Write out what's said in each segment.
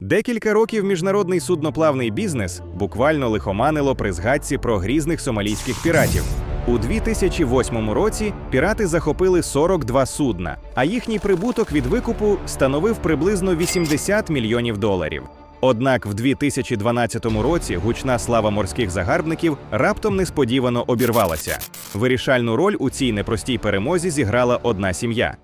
Декілька років міжнародний судноплавний бізнес буквально лихоманило при згадці про грізних сомалійських піратів. У 2008 році пірати захопили 42 судна, а їхній прибуток від викупу становив приблизно 80 мільйонів доларів. Однак в 2012 році гучна слава морських загарбників раптом несподівано обірвалася. Вирішальну роль у цій непростій перемозі зіграла одна сім'я.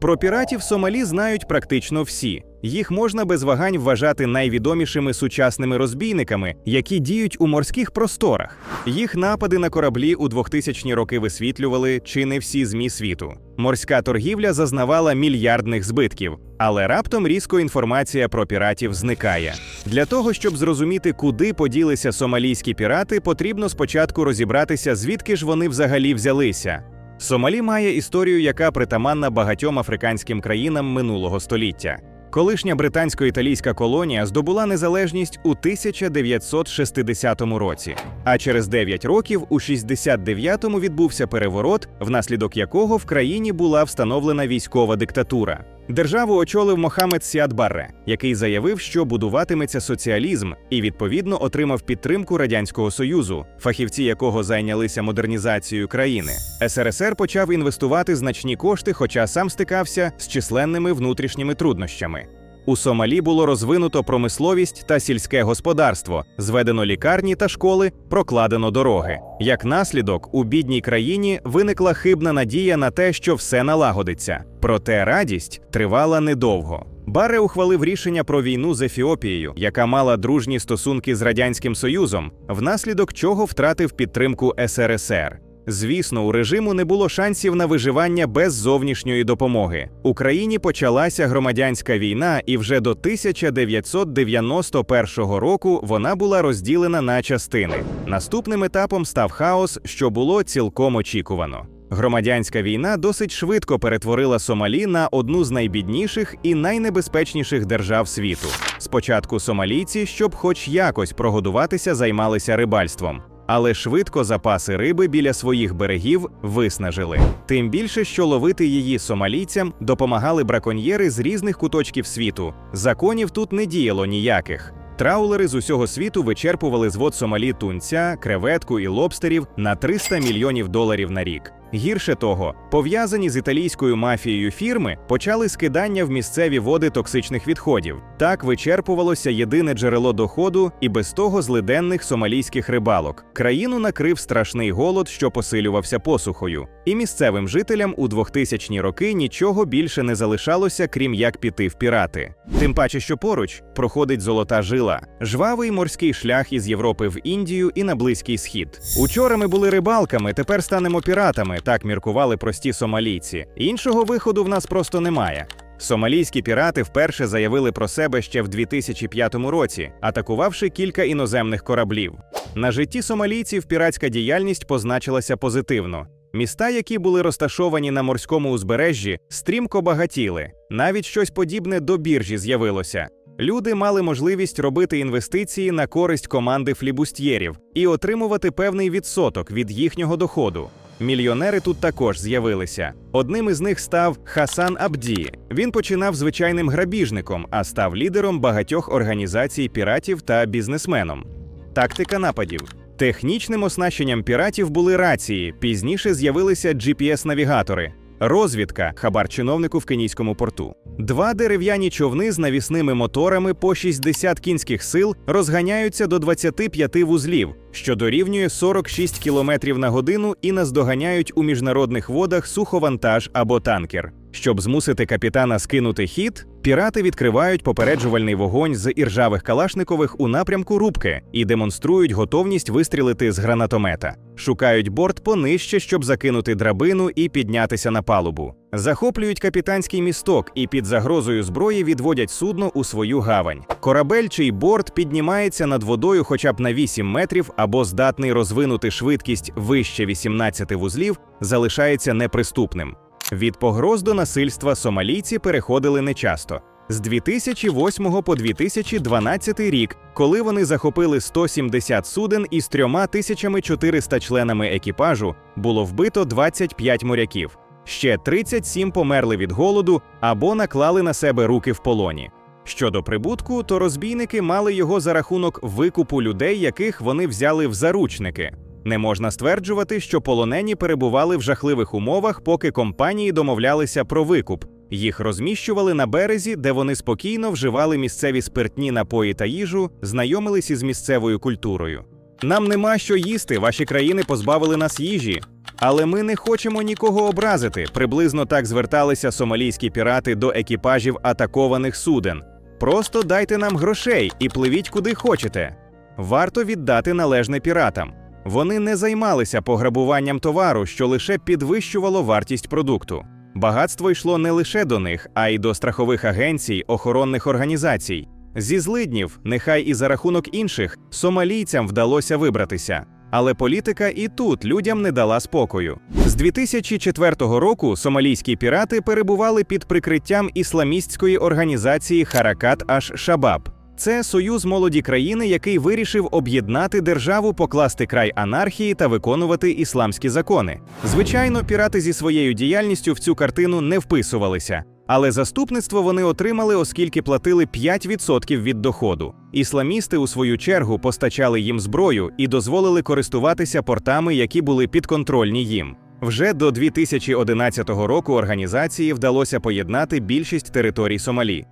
Про піратів Сомалі знають практично всі. Їх можна без вагань вважати найвідомішими сучасними розбійниками, які діють у морських просторах. Їх напади на кораблі у 2000-ні роки висвітлювали чи не всі змі світу. Морська торгівля зазнавала мільярдних збитків, але раптом різко інформація про піратів зникає. Для того щоб зрозуміти, куди поділися сомалійські пірати, потрібно спочатку розібратися, звідки ж вони взагалі взялися. Сомалі має історію, яка притаманна багатьом африканським країнам минулого століття. Колишня британсько-італійська колонія здобула незалежність у 1960 році, а через 9 років у 69-му відбувся переворот, внаслідок якого в країні була встановлена військова диктатура. Державу очолив Мохамед Сіад Барре, який заявив, що будуватиметься соціалізм, і відповідно отримав підтримку радянського союзу, фахівці якого зайнялися модернізацією країни. СРСР почав інвестувати значні кошти, хоча сам стикався з численними внутрішніми труднощами. У Сомалі було розвинуто промисловість та сільське господарство, зведено лікарні та школи, прокладено дороги. Як наслідок, у бідній країні виникла хибна надія на те, що все налагодиться. Проте радість тривала недовго. Баре ухвалив рішення про війну з Ефіопією, яка мала дружні стосунки з радянським союзом, внаслідок чого втратив підтримку СРСР. Звісно, у режиму не було шансів на виживання без зовнішньої допомоги. Україні почалася громадянська війна, і вже до 1991 року вона була розділена на частини. Наступним етапом став хаос, що було цілком очікувано. Громадянська війна досить швидко перетворила Сомалі на одну з найбідніших і найнебезпечніших держав світу. Спочатку сомалійці, щоб хоч якось прогодуватися, займалися рибальством. Але швидко запаси риби біля своїх берегів виснажили. Тим більше, що ловити її сомалійцям допомагали браконьєри з різних куточків світу. Законів тут не діяло ніяких. Траулери з усього світу вичерпували звод Сомалі тунця, креветку і лобстерів на 300 мільйонів доларів на рік. Гірше того, пов'язані з італійською мафією фірми почали скидання в місцеві води токсичних відходів. Так вичерпувалося єдине джерело доходу і без того злиденних сомалійських рибалок. Країну накрив страшний голод, що посилювався посухою. І місцевим жителям у 2000-ні роки нічого більше не залишалося, крім як піти в пірати. Тим паче, що поруч проходить золота жила, жвавий морський шлях із Європи в Індію і на Близький Схід. Учора ми були рибалками, тепер станемо піратами. Так міркували прості сомалійці. Іншого виходу в нас просто немає. Сомалійські пірати вперше заявили про себе ще в 2005 році, атакувавши кілька іноземних кораблів. На житті сомалійців піратська діяльність позначилася позитивно. Міста, які були розташовані на морському узбережжі, стрімко багатіли. Навіть щось подібне до біржі з'явилося. Люди мали можливість робити інвестиції на користь команди флібустьєрів і отримувати певний відсоток від їхнього доходу. Мільйонери тут також з'явилися. Одним із них став Хасан Абді. Він починав звичайним грабіжником, а став лідером багатьох організацій піратів та бізнесменом. Тактика нападів. Технічним оснащенням піратів були рації, пізніше з'явилися GPS-навігатори. Розвідка хабар чиновнику в кенійському порту. Два дерев'яні човни з навісними моторами по 60 кінських сил розганяються до 25 вузлів, що дорівнює 46 км на годину і наздоганяють у міжнародних водах суховантаж або танкер. Щоб змусити капітана скинути хід, пірати відкривають попереджувальний вогонь з іржавих калашникових у напрямку рубки і демонструють готовність вистрілити з гранатомета. Шукають борт понижче, щоб закинути драбину і піднятися на палубу. Захоплюють капітанський місток і під загрозою зброї відводять судно у свою гавань. Корабель чий борт піднімається над водою хоча б на 8 метрів або здатний розвинути швидкість вище 18 вузлів, залишається неприступним. Від погроз до насильства сомалійці переходили нечасто. З 2008 по 2012 рік, коли вони захопили 170 суден із 3400 членами екіпажу, було вбито 25 моряків. ще 37 померли від голоду або наклали на себе руки в полоні. Щодо прибутку, то розбійники мали його за рахунок викупу людей, яких вони взяли в заручники. Не можна стверджувати, що полонені перебували в жахливих умовах, поки компанії домовлялися про викуп. Їх розміщували на березі, де вони спокійно вживали місцеві спиртні напої та їжу, знайомились із місцевою культурою. Нам нема що їсти, ваші країни позбавили нас їжі. Але ми не хочемо нікого образити. Приблизно так зверталися сомалійські пірати до екіпажів атакованих суден. Просто дайте нам грошей і пливіть куди хочете. Варто віддати належне піратам. Вони не займалися пограбуванням товару, що лише підвищувало вартість продукту. Багатство йшло не лише до них, а й до страхових агенцій, охоронних організацій. Зі злиднів, нехай і за рахунок інших, сомалійцям вдалося вибратися. Але політика і тут людям не дала спокою. З 2004 року сомалійські пірати перебували під прикриттям ісламістської організації Харакат аш Шабаб. Це союз молоді країни, який вирішив об'єднати державу, покласти край анархії та виконувати ісламські закони. Звичайно, пірати зі своєю діяльністю в цю картину не вписувалися, але заступництво вони отримали, оскільки платили 5% від доходу. Ісламісти, у свою чергу, постачали їм зброю і дозволили користуватися портами, які були підконтрольні їм. Вже до 2011 року організації вдалося поєднати більшість територій Сомалі.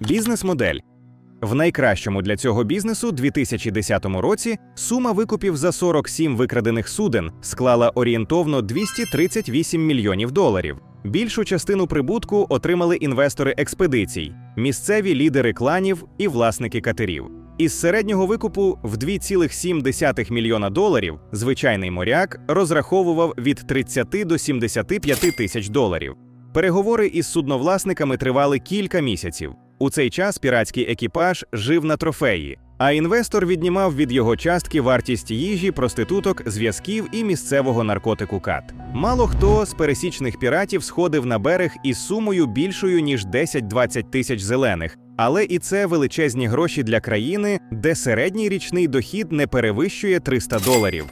Бізнес-модель в найкращому для цього бізнесу 2010 році сума викупів за 47 викрадених суден склала орієнтовно 238 мільйонів доларів. Більшу частину прибутку отримали інвестори експедицій, місцеві лідери кланів і власники катерів. Із середнього викупу в 2,7 мільйона доларів звичайний моряк розраховував від 30 до 75 тисяч доларів. Переговори із судновласниками тривали кілька місяців. У цей час піратський екіпаж жив на трофеї, а інвестор віднімав від його частки вартість їжі, проституток, зв'язків і місцевого наркотику кат. Мало хто з пересічних піратів сходив на берег із сумою більшою ніж 10-20 тисяч зелених, але і це величезні гроші для країни, де середній річний дохід не перевищує 300 доларів.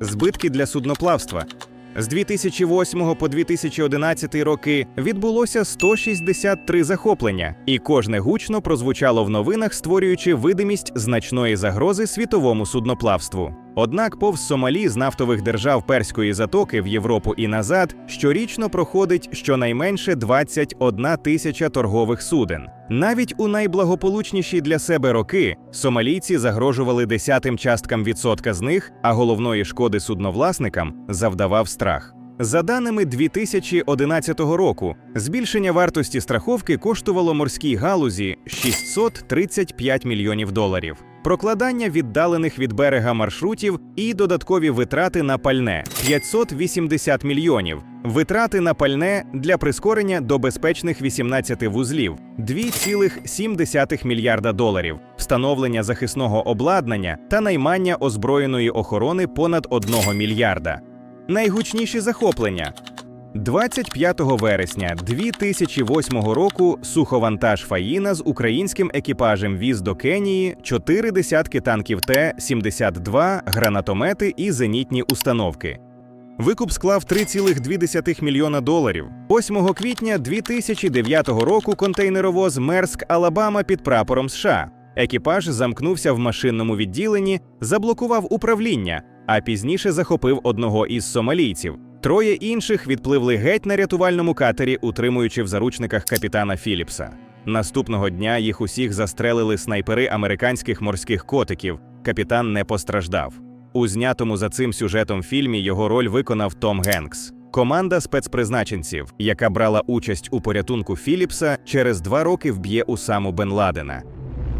Збитки для судноплавства. З 2008 по 2011 роки відбулося 163 захоплення, і кожне гучно прозвучало в новинах, створюючи видимість значної загрози світовому судноплавству. Однак повз Сомалі з нафтових держав Перської затоки в Європу і назад щорічно проходить щонайменше 21 тисяча торгових суден. Навіть у найблагополучніші для себе роки сомалійці загрожували десятим часткам відсотка з них, а головної шкоди судновласникам завдавав страх. За даними 2011 року, збільшення вартості страховки коштувало морській галузі 635 мільйонів доларів, прокладання віддалених від берега маршрутів і додаткові витрати на пальне 580 мільйонів, витрати на пальне для прискорення до безпечних 18 вузлів 2,7 мільярда доларів, встановлення захисного обладнання та наймання озброєної охорони понад 1 мільярда. Найгучніші захоплення. 25 вересня 2008 року суховантаж Фаїна з українським екіпажем віз до Кенії чотири десятки танків Т-72, гранатомети і зенітні установки. Викуп склав 3,2 мільйона доларів. 8 квітня 2009 року контейнеровоз Мерск Алабама під прапором США. Екіпаж замкнувся в машинному відділенні, заблокував управління, а пізніше захопив одного із сомалійців. Троє інших відпливли геть на рятувальному катері, утримуючи в заручниках капітана Філіпса. Наступного дня їх усіх застрелили снайпери американських морських котиків. Капітан не постраждав. У знятому за цим сюжетом фільмі його роль виконав Том Генкс. Команда спецпризначенців, яка брала участь у порятунку Філіпса, через два роки вб'є Усаму Бен Ладена.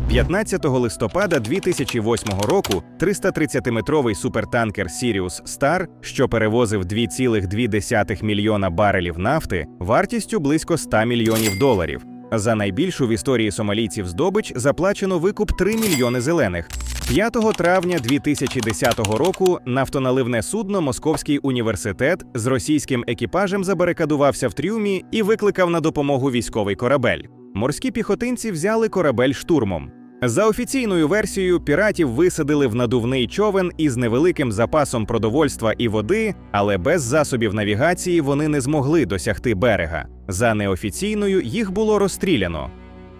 15 листопада 2008 року 330-метровий супертанкер Sirius Star, що перевозив 2,2 мільйона барелів нафти, вартістю близько 100 мільйонів доларів. За найбільшу в історії сомалійців здобич заплачено викуп 3 мільйони зелених. 5 травня 2010 року нафтоналивне судно Московський університет з російським екіпажем забарикадувався в трюмі і викликав на допомогу військовий корабель. Морські піхотинці взяли корабель штурмом. За офіційною версією, піратів висадили в надувний човен із невеликим запасом продовольства і води, але без засобів навігації вони не змогли досягти берега. За неофіційною їх було розстріляно.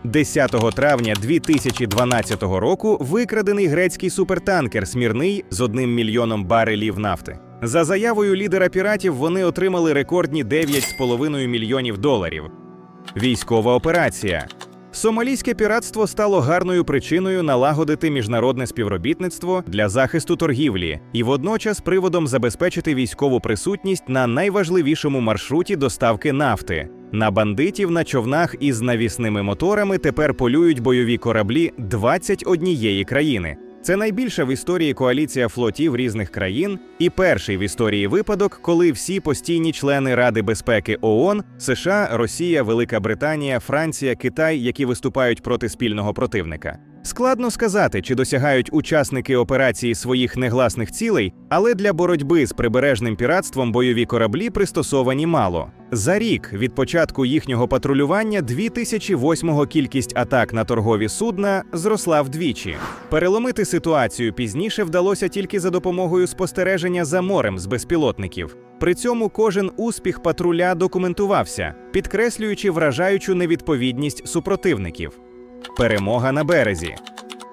10 травня 2012 року викрадений грецький супертанкер Смірний з одним мільйоном барелів нафти. За заявою лідера піратів вони отримали рекордні 9,5 мільйонів доларів. Військова операція. Сомалійське піратство стало гарною причиною налагодити міжнародне співробітництво для захисту торгівлі і водночас приводом забезпечити військову присутність на найважливішому маршруті доставки нафти. На бандитів на човнах із навісними моторами тепер полюють бойові кораблі 21 країни. Це найбільша в історії коаліція флотів різних країн і перший в історії випадок, коли всі постійні члени Ради безпеки ООН – США, Росія, Велика Британія, Франція, Китай, які виступають проти спільного противника. Складно сказати, чи досягають учасники операції своїх негласних цілей, але для боротьби з прибережним піратством бойові кораблі пристосовані мало. За рік від початку їхнього патрулювання 2008-го кількість атак на торгові судна зросла вдвічі. Переломити ситуацію пізніше вдалося тільки за допомогою спостереження за морем з безпілотників. При цьому кожен успіх патруля документувався, підкреслюючи вражаючу невідповідність супротивників. Перемога на березі.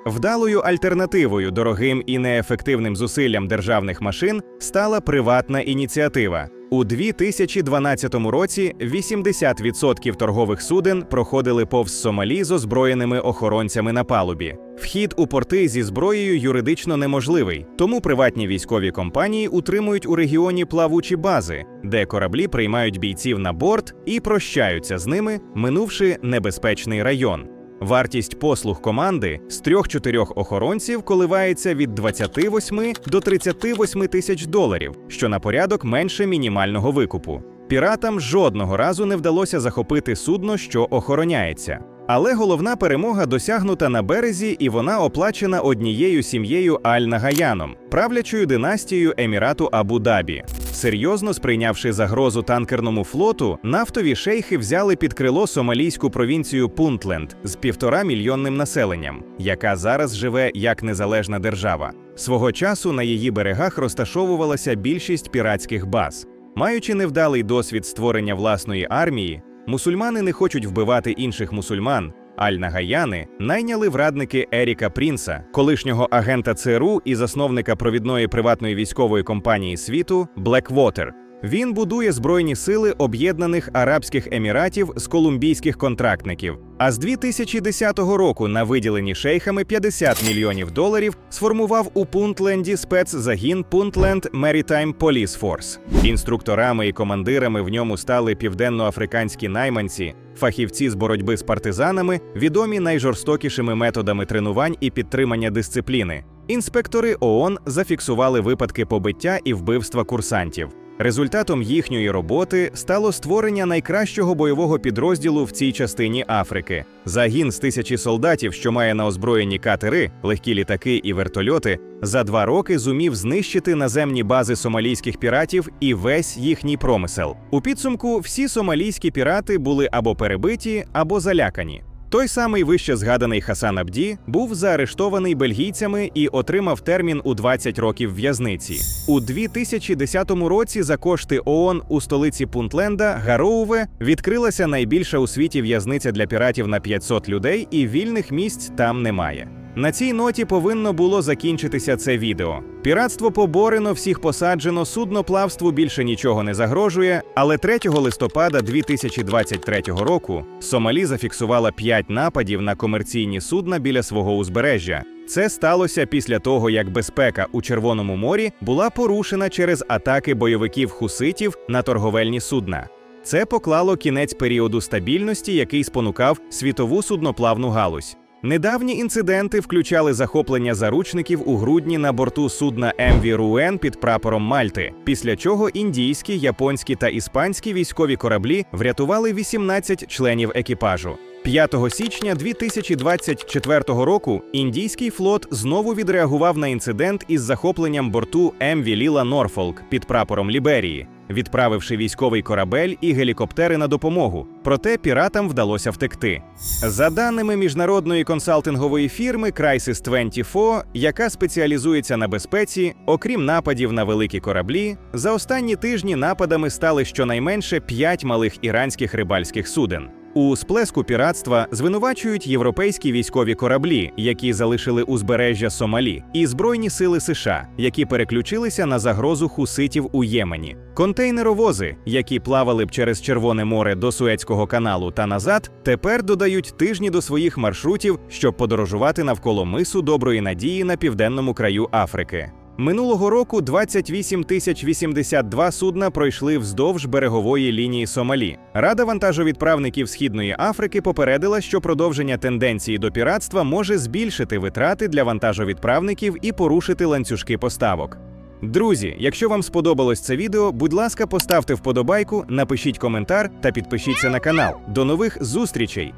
Вдалою альтернативою дорогим і неефективним зусиллям державних машин стала приватна ініціатива. У 2012 році 80% торгових суден проходили повз Сомалі з озброєними охоронцями на палубі. Вхід у порти зі зброєю юридично неможливий, тому приватні військові компанії утримують у регіоні плавучі бази, де кораблі приймають бійців на борт і прощаються з ними, минувши небезпечний район. Вартість послуг команди з трьох-чотирьох охоронців коливається від 28 до 38 тисяч доларів, що на порядок менше мінімального викупу. Піратам жодного разу не вдалося захопити судно, що охороняється. Але головна перемога досягнута на березі, і вона оплачена однією сім'єю Аль-Нагаяном, правлячою династією Емірату Абу-Дабі. Серйозно сприйнявши загрозу танкерному флоту, нафтові шейхи взяли під крило сомалійську провінцію Пунтленд з півтора мільйонним населенням, яка зараз живе як незалежна держава. Свого часу на її берегах розташовувалася більшість піратських баз. Маючи невдалий досвід створення власної армії, мусульмани не хочуть вбивати інших мусульман. Аль-Нагаяни найняли в радники Еріка Прінса, колишнього агента ЦРУ і засновника провідної приватної військової компанії світу Blackwater. Він будує збройні сили Об'єднаних Арабських Еміратів з колумбійських контрактників. А з 2010 року на виділені шейхами 50 мільйонів доларів сформував у Пунтленді спецзагін Puntland Maritime Police Force. Інструкторами і командирами в ньому стали південноафриканські найманці, фахівці з боротьби з партизанами, відомі найжорстокішими методами тренувань і підтримання дисципліни. Інспектори ООН зафіксували випадки побиття і вбивства курсантів. Результатом їхньої роботи стало створення найкращого бойового підрозділу в цій частині Африки. Загін з тисячі солдатів, що має на озброєнні катери, легкі літаки і вертольоти, за два роки зумів знищити наземні бази сомалійських піратів і весь їхній промисел. У підсумку всі сомалійські пірати були або перебиті, або залякані. Той самий вище згаданий Хасан Абді був заарештований бельгійцями і отримав термін у 20 років в'язниці. У 2010 році за кошти ООН у столиці Пунтленда Гароуве відкрилася найбільша у світі в'язниця для піратів на 500 людей, і вільних місць там немає. На цій ноті повинно було закінчитися це відео. Піратство поборено, всіх посаджено, судноплавству більше нічого не загрожує. Але 3 листопада 2023 року Сомалі зафіксувала 5 нападів на комерційні судна біля свого узбережжя. Це сталося після того, як безпека у Червоному морі була порушена через атаки бойовиків хуситів на торговельні судна. Це поклало кінець періоду стабільності, який спонукав світову судноплавну галузь. Недавні інциденти включали захоплення заручників у грудні на борту судна МВ Руен під прапором Мальти, після чого індійські, японські та іспанські військові кораблі врятували 18 членів екіпажу. 5 січня 2024 року індійський флот знову відреагував на інцидент із захопленням борту МВ Ліла Норфолк під прапором Ліберії, відправивши військовий корабель і гелікоптери на допомогу. Проте піратам вдалося втекти. За даними міжнародної консалтингової фірми Crisis 24, яка спеціалізується на безпеці, окрім нападів на великі кораблі, за останні тижні нападами стали щонайменше 5 малих іранських рибальських суден. У сплеску піратства звинувачують європейські військові кораблі, які залишили узбережжя Сомалі, і збройні сили США, які переключилися на загрозу хуситів у Ємені. Контейнеровози, які плавали б через Червоне море до Суецького каналу та назад, тепер додають тижні до своїх маршрутів, щоб подорожувати навколо мису Доброї Надії на південному краю Африки. Минулого року 28 тисяч 82 судна пройшли вздовж берегової лінії Сомалі. Рада вантажовідправників Східної Африки попередила, що продовження тенденції до піратства може збільшити витрати для вантажовідправників і порушити ланцюжки поставок. Друзі, якщо вам сподобалось це відео, будь ласка, поставте вподобайку, напишіть коментар та підпишіться на канал. До нових зустрічей!